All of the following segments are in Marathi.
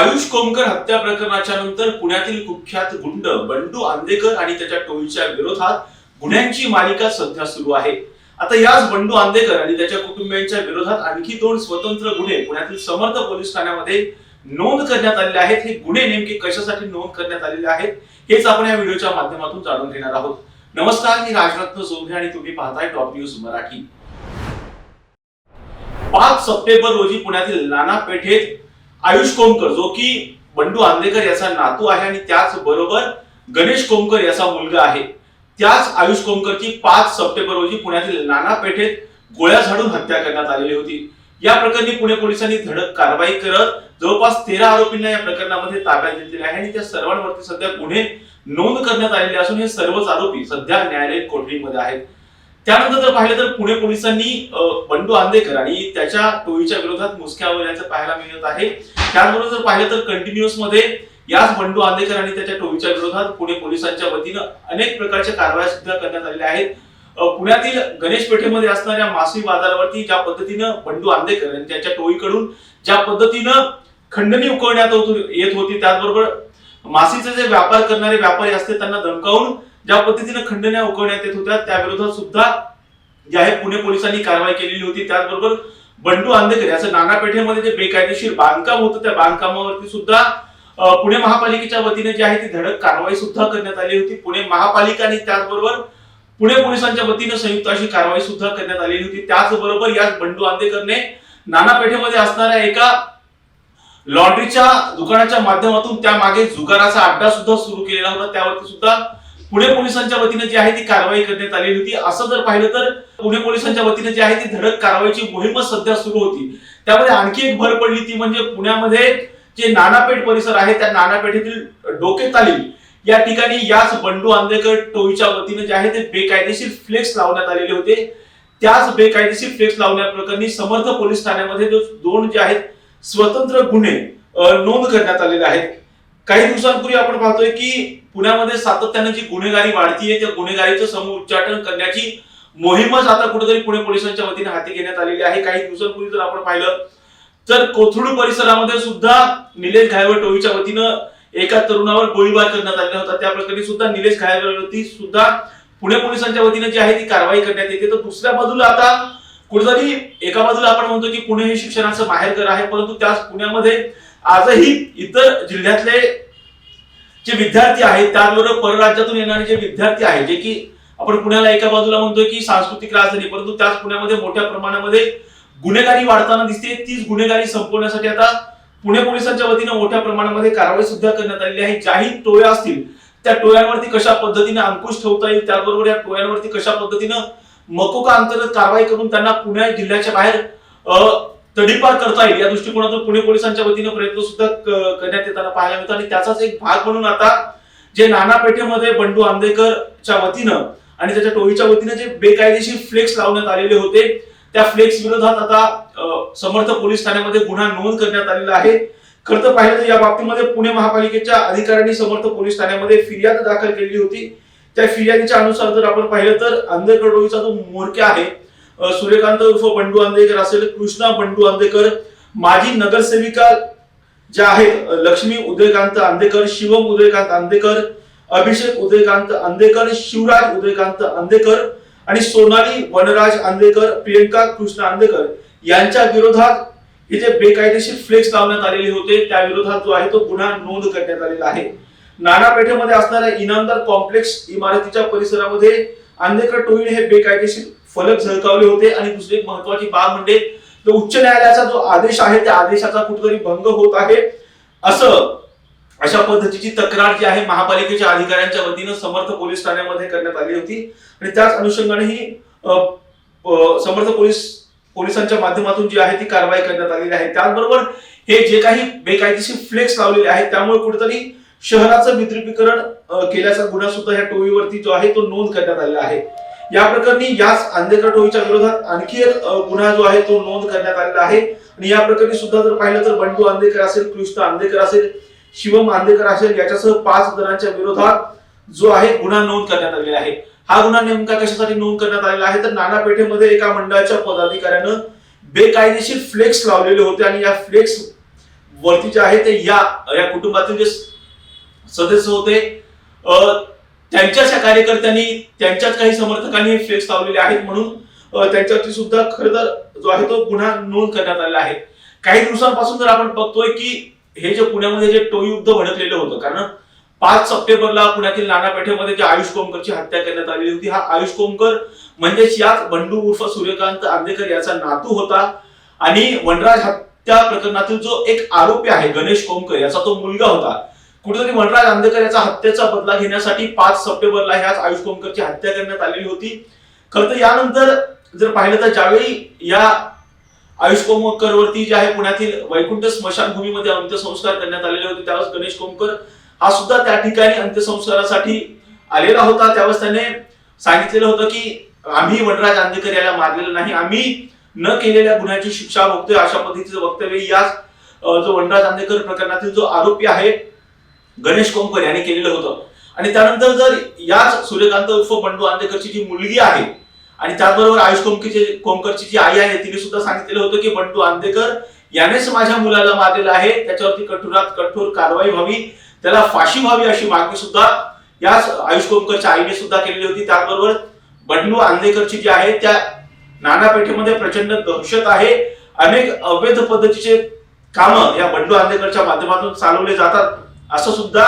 आयुष कोमकर हत्या प्रकरणाच्या नंतर पुण्यातील कुख्यात गुंड बंडू आंदेकर आणि त्याच्या टोळीच्या विरोधात गुन्ह्यांची मालिका सध्या सुरू आहे. आता याच बंडू आंदेकर आणि त्याच्या कुटुंबियांच्या विरोधात आणखी दोन स्वतंत्र गुन्हे पुण्यातील समर्थ पोलीस ठाण्यामध्ये नोंद करण्यात आलेले आहेत. हे गुन्हे नेमके कशासाठी नोंद करण्यात आलेले आहेत हेच आपण या व्हिडिओच्या माध्यमातून जाणून घेणार आहोत. नमस्कार मी राजरत्न सोभे आणि तुम्ही पाहताय टॉप न्यूज मराठी. पाच सप्टेंबर रोजी पुण्यातील नाना पेठेत आयुष कोमकर जो की बंडू आंदेकर याचा नातू आहे आणि त्याच बरोबर गणेश कोमकर याचा मुलगा आहे. त्याच आयुष कोमकरची पाच सप्टेंबर रोजी पुण्यातील नाना पेठेत गोळ्या झाडून हत्या करण्यात आलेली होती. या प्रकरणी पुणे पोलिसांनी धडक कारवाई करत जवळपास तेरा आरोपींना या प्रकरणामध्ये ताब्यात घेतलेले आहे आणि त्या सर्वांवरती सध्या गुन्हे नोंद करण्यात आलेले असून हे सर्वच आरोपी सध्या न्यायालयीन कोठडीमध्ये आहेत. त्यानंतर जर पाहिलं तर पुणे पोलिसांनी बंडू आंदेकर आणि त्याच्या टोळीच्या विरोधात मुसक्या वळल्याचं पाहायला मिळत आहे. त्याचबरोबर जर पाहिलं तर कंटिन्युअसमध्ये याच बंडू आंदेकर आणि त्याच्या टोळीच्या विरोधात पुणे पोलिसांच्या वतीनं अनेक प्रकारच्या कारवाया सुद्धा करण्यात आलेल्या आहेत. पुण्यातील गणेश पेठेमध्ये असणाऱ्या मासळी बाजारावरती ज्या पद्धतीनं बंडू आंदेकर आणि त्याच्या टोळीकडून ज्या पद्धतीनं खंडणी उकळण्यात येत होती त्याचबरोबर मासीचे जे व्यापार करणारे व्यापारी असते त्यांना धमकावून ज्या पद्धतीनं खंडण्या उकळण्यात येत होत्या त्या विरोधात सुद्धा जे आहे पुणे पोलिसांनी कारवाई केलेली होती त्याचबरोबर बंडू आंदेकर याचं नानापेठेमध्ये जे बेकायदेशीर बांधकाम होतं त्या बांधकामावरती सुद्धा पुणे महापालिकेच्या वतीने जी आहे ती धडक कारवाई सुद्धा करण्यात आली होती. पुणे महापालिका आणि त्याचबरोबर पुणे पोलिसांच्या वतीनं संयुक्त अशी कारवाई सुद्धा करण्यात आलेली होती. त्याचबरोबर याच बंडू आंदेकरने नानापेठेमध्ये असणाऱ्या एका लॉन्ड्रीच्या दुकानाच्या माध्यमातून त्या मागे जुगाराचा अड्डा सुद्धा सुरू केलेला होता. त्यावरती सुद्धा पुणे पोलिसांच्या वतीने जी आहे ती कारवाई करण्यात आलेली होती. असं जर पाहिलं तर पुणे पोलिसांच्या वतीने जी आहे ती धडक कारवाईची मोहीमच सध्या सुरू होती. त्यामध्ये आणखी एक भर पडली ती म्हणजे पुण्यामध्ये जे नानापेठ परिसर आहे त्या नानापेठेतील डोके तालीम या ठिकाणी याच बंडू आंदेकर टोईच्या वतीने जे आहे ते बेकायदेशीर फ्लेक्स लावण्यात आलेले होते. त्याच बेकायदेशीर फ्लेक्स लावण्याप्रकरणी समर्थ पोलीस ठाण्यामध्ये जो दोन जे आहेत स्वतंत्र गुन्हे नोंद करण्यात आलेले आहेत. काही दिवसांपूर्वी आपण पाहतोय की पुण्यामध्ये सातत्यानं जी गुन्हेगारी वाढतीये त्या गुन्हेगारीचं समूह उच्चाटन करण्याची मोहीमच आता कुठेतरी पुणे पोलिसांच्या वतीने हाती घेण्यात आलेली आहे. काही दिवसांपूर्वी जर आपण पाहिलं तर कोथरूड परिसरामध्ये सुद्धा निलेश घायवळ टोळीच्या वतीनं एका तरुणावर गोळीबार करण्यात आलेला होता. त्या प्रकरणी सुद्धा निलेश घायवळवरती सुद्धा पुणे पोलिसांच्या वतीने जी आहे ती कारवाई करण्यात येते. तर दुसऱ्या बाजूला आता कुठेतरी एका बाजूला आपण म्हणतो की पुणे हे शिक्षणाचं माहेरघर आहे परंतु त्याच पुण्यामध्ये आजही इतर जिल्ह्यातले जे विद्यार्थी आहेत त्याचबरोबर परराज्यातून येणारे जे विद्यार्थी आहेत जे की आपण पुण्याला एका बाजूला म्हणतोय की सांस्कृतिक राजधानी परंतु त्याच पुण्यामध्ये मोठ्या प्रमाणामध्ये गुन्हेगारी वाढताना दिसते. तीच गुन्हेगारी संपवण्यासाठी आता पुणे पोलिसांच्या वतीनं मोठ्या प्रमाणामध्ये कारवाई सुद्धा करण्यात आलेली आहे. ज्याही टोळ्या असतील त्या टोळ्यांवरती कशा पद्धतीने अंकुश ठेवता येईल त्याचबरोबर या टोळ्यांवरती कशा पद्धतीनं मकोका अंतर्गत कारवाई करून त्यांना पुणे जिल्ह्याच्या बाहेर तडीपार करता येईल. या दृष्टिकोनातून पुणे पोलिसांच्या वतीने प्रयत्न सुद्धा करण्यात येताना पाहायला मिळतो. आणि त्याचाच एक भाग म्हणून आता जे नाना पेठेमध्ये बंडू आंबेडकरच्या वतीनं आणि त्याच्या टोळीच्या वतीनं जे बेकायदेशीर फ्लेक्स लावण्यात आलेले होते त्या फ्लेक्स विरोधात आता समर्थ पोलीस ठाण्यामध्ये गुन्हा नोंद करण्यात आलेला आहे. खरं तर पाहिलं तर या बाबतीमध्ये पुणे महापालिकेच्या अधिकाऱ्यांनी समर्थ पोलीस ठाण्यामध्ये फिर्याद दाखल केली होती. त्या फिर्यादीच्या अनुसार जर आपण पाहिलं तर आंबेडकर टोळीचा जो मोर्चा आहे सूर्यकांत उर्फ बंडू आंदेकर असेल कृष्णा बंडू आंदेकर माजी नगरसेविका ज्या आहेत लक्ष्मी उदयकांत आंदेकर शिवम उदयकांत आंदेकर अभिषेक उदयकांत आंदेकर शिवराज उदयकांत आंदेकर आणि सोनाली वनराज आंदेकर प्रियंका कृष्ण आंदेकर यांच्या विरोधात हे जे बेकायदेशीर फ्लेक्स लावण्यात आलेले होते त्या विरोधात जो आहे तो गुन्हा नोंद करण्यात आलेला आहे. नाना पेठेमध्ये असणाऱ्या इनामदार कॉम्प्लेक्स इमारतीच्या परिसरामध्ये आंदेकर टोळीने हे बेकायदेशीर फलक झळकावले होते. आणि दुसरी एक महत्वाची बाब म्हणजे उच्च न्यायालयाचा जो आदेश आहे त्या आदेशाचा कुठेतरी भंग होत आहे. असं अशा पद्धतीची तक्रार जी आहे महापालिकेच्या अधिकाऱ्यांच्या वतीनं समर्थ पोलीस ठाण्यामध्ये करण्यात आली होती. आणि त्याच अनुषंगाने ही समर्थ पोलीस पोलिसांच्या माध्यमातून जी आहे ती कारवाई करण्यात आलेली आहे. त्याचबरोबर हे जे काही बेकायदेशीर फ्लेक्स लावलेले आहेत त्यामुळे कुठेतरी शहराचं विद्रुपीकरण केल्याचा गुन्हा सुद्धा या टोळीवरती जो आहे तो नोंद करण्यात आलेला आहे. या प्रकरणी याच आंदेकर टोळीच्या विरोधात आणखी एक गुन्हा जो आहे तो नोंद करण्यात आलेला आहे. आणि या प्रकरणी सुद्धा जर पाहिलं तर बंडू आंदेकर असेल कृष्ण आंदेकर असेल शिवम आंदेकर असेल याच्यासह पाच जणांच्या विरोधात जो आहे गुन्हा नोंद करण्यात आलेला आहे. हा गुन्हा नेमका कशासाठी नोंद करण्यात आलेला आहे? तर नाना पेठेमध्ये एका मंडळाच्या पदाधिकाऱ्यानं बेकायदेशीर फ्लेक्स लावलेले होते आणि या फ्लेक्स वरती जे आहे ते या या कुटुंबातील जे सदस्य होते त्यांच्याच या कार्यकर्त्यांनी त्यांच्याच काही समर्थकांनी फ्लेक्स लावलेले आहेत म्हणून त्यांच्यावरती सुद्धा खरं तर जो आहे तो गुन्हा नोंद करण्यात आलेला आहे. काही दिवसांपासून जर आपण बघतोय की हे जे पुण्यामध्ये जे टोळयुद्ध भडकलेलं होतं कारण पाच सप्टेंबरला पुण्यातील नानापेठेमध्ये जे आयुष कोमकरची हत्या करण्यात आलेली होती हा आयुष कोमकर म्हणजेच याच बंडू उर्फ सूर्यकांत आंबेकर याचा नातू होता आणि वनराज हत्या प्रकरणातील जो एक आरोपी आहे गणेश कोमकर याचा तो मुलगा होता. कुठेतरी वनराज आंबेकर याचा हत्येचा बदला घेण्यासाठी पाच सप्टेंबरला ह्याच आयुष कोमकरची हत्या करण्यात आलेली होती. खरं तर यानंतर जर पाहिलं तर ज्यावेळी या आयुष कोमकर वरती जे आहे पुण्यातील वैकुंठ स्मशानभूमीमध्ये अंत्यसंस्कार करण्यात आलेले होते त्यावेळेस गणेश कोमकर हा सुद्धा त्या ठिकाणी अंत्यसंस्कारासाठी आलेला होता. त्यावेळेस त्याने सांगितलेलं होतं की आम्ही वनराज आंदेकर याला मारलेलं नाही आम्ही न केलेल्या गुन्ह्याची शिक्षा भोगतोय अशा पद्धतीचं वक्तव्य याच जो वनराज आंदेकर प्रकरणातील जो आरोपी आहे गणेश कोंकण यांनी केलेलं होतं. आणि त्यानंतर जर याच सूर्यकांत उर्फ बंडू आंदेकरची जी मुलगी आहे आणि त्याचबरोबर आयुष कोमकीचे कोमकरची जी आई आहे तिने सुद्धा सांगितलेलं होतं की बंडू आंदेकर यानेच माझ्या मुलाला मारलेलं आहे त्याच्यावरती कठोरात कठोर कारवाई व्हावी त्याला फाशी व्हावी अशी मागणी सुद्धा याच आयुष कोमकरच्या आईने सुद्धा केलेली होती. त्याचबरोबर बंडू आंदेकरची जी आहे त्या नानापेठेमध्ये प्रचंड दहशत आहे. अनेक अवैध पद्धतीचे कामं या बंडू आंदेकरच्या माध्यमातून चालवले जातात. असं सुद्धा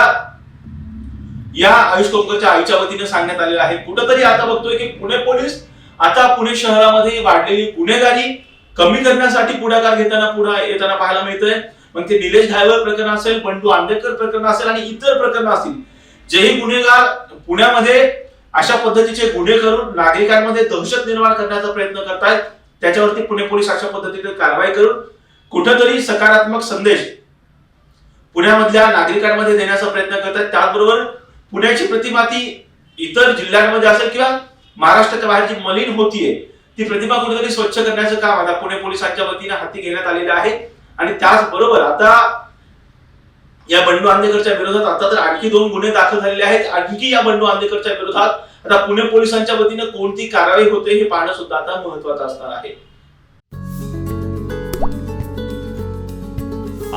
या आयुष कोमकरच्या आईच्या वतीने सांगण्यात आलेलं आहे. कुठंतरी आता बघतोय की पुणे पोलीस आता पुणे शहरामध्ये वाढलेली गुन्हेगारी कमी करण्यासाठी पुढाकार घेताना पुढे येताना पाहायला मिळतंय. मग ते निलेश ढायवर प्रकरण असेल बंडू आंबेडकर प्रकरण असेल आणि इतर प्रकरण असतील जेही गुन्हेगार पुण्यामध्ये अशा पद्धतीचे गुन्हे करून नागरिकांमध्ये दहशत निर्माण करण्याचा प्रयत्न करतायत त्याच्यावरती पुणे पोलीस अशा पद्धतीने कारवाई करून कुठंतरी सकारात्मक संदेश पुण्यामधल्या नागरिकांमध्ये देण्याचा प्रयत्न करतात. त्याचबरोबर पुण्याची प्रतिमा ती इतर जिल्ह्यांमध्ये असेल किंवा महाराष्ट्राच्या बाहेर जी मलिन होतीये ती प्रतिमा कुठेतरी स्वच्छ करण्याचं काम आता पुणे पोलिसांच्या वतीने हाती घेण्यात आलेलं आहे. आणि त्याचबरोबर आता या बंडू आंदेकरच्या विरोधात आता तर आणखी दोन गुन्हे दाखल झालेले आहेत. आणखी या बंडू आंदेकरच्या विरोधात आता पुणे पोलिसांच्या वतीने कोणती कारवाई होते हे पाहणं सुद्धा आता महत्वाचं असणार आहे.